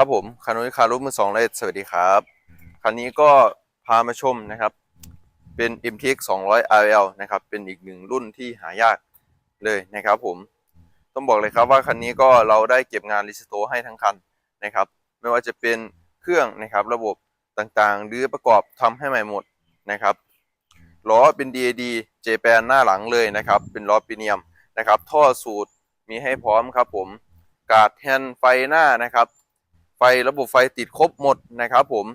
ครับผมคานุยคารุมือสองเลยสวัสดีครับคันนี้ก็พามาชมนะครับ เป็น MTX 200 RL นะครับ เป็นอีกหนึ่งรุ่นที่หายากเลยนะครับผม ต้องบอกเลยครับว่าคันนี้ก็เราได้เก็บงานรีสโตร์ให้ทั้งคันนะครับ ไม่ว่าจะเป็นเครื่องนะครับระบบต่างๆ หรือประกอบทำให้ใหม่หมดนะครับล้อเป็น DAD J แปนหน้าหลังเลยนะครับ เป็นล้อปีเนียมนะครับ ท่อสูตรมีให้พร้อมครับผม กาดแฮนไฟหน้านะครับ ไฟระบบไฟติดครบหมดนะครับผม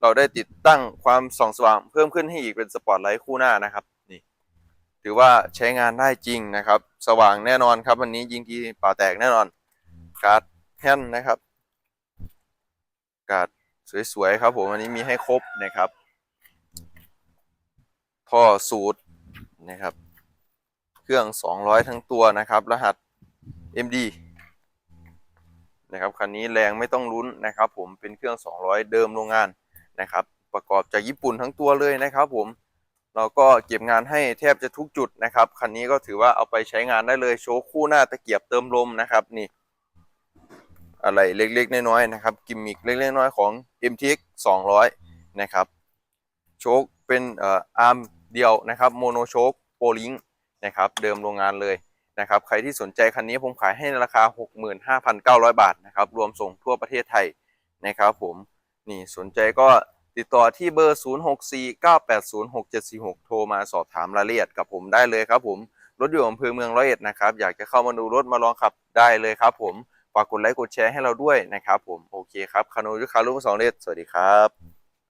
เราได้ติดตั้งความส่องสว่างเพิ่มขึ้นให้อีกเป็นสปอตไลท์คู่หน้านะครับนี่ถือว่าใช้งานได้จริงนะครับ สว่างแน่นอนครับวันนี้ยิงทีป่าแตกแน่นอนการ์ดแฮนด์นะครับ การ์ดสวยๆครับผมอันนี้มีให้ครบนะครับท่อสูตรนะครับ เครื่อง 200 ทั้งตัวนะครับ รหัส MD นะครับคันนี้แรงไม่ต้องลุ้นนะครับ ผมเป็นเครื่อง 200 เดิมโรงงานนะครับ ประกอบจากญี่ปุ่นทั้งตัวเลยนะครับ ผมเราก็เก็บงานให้แทบจะทุกจุดนะครับคันนี้ก็ถือว่าเอาไปใช้งานได้เลยโชว์คู่หน้าตะเกียบเติมลมนะครับนี่ อะไรเล็กๆน้อยๆนะครับกิมมิคเล็กๆน้อยๆของ MTX 200 นะครับ โชคเป็นเอ่ออาร์มเดียวนะครับโมโนโชคโปลิงนะครับเดิมโรงงานเลย นะครับใครที่สนใจคันนี้ผมขายให้ในราคา 65,900 บาทนะครับรวมส่งทั่วประเทศไทยนะครับผมนี่สนใจก็ติดต่อที่เบอร์ 0649806746 โทรมาสอบถามรายละเอียดกับผมได้เลยครับผมรถอยู่อำเภอเมืองร้อยเอ็ดนะครับอยากจะเข้ามาดูรถมาลองขับได้เลยครับผมฝากกดไลค์กดแชร์ให้เราด้วยนะครับผมโอเคครับคานูยุคารุ่งสองเลสสวัสดีครับ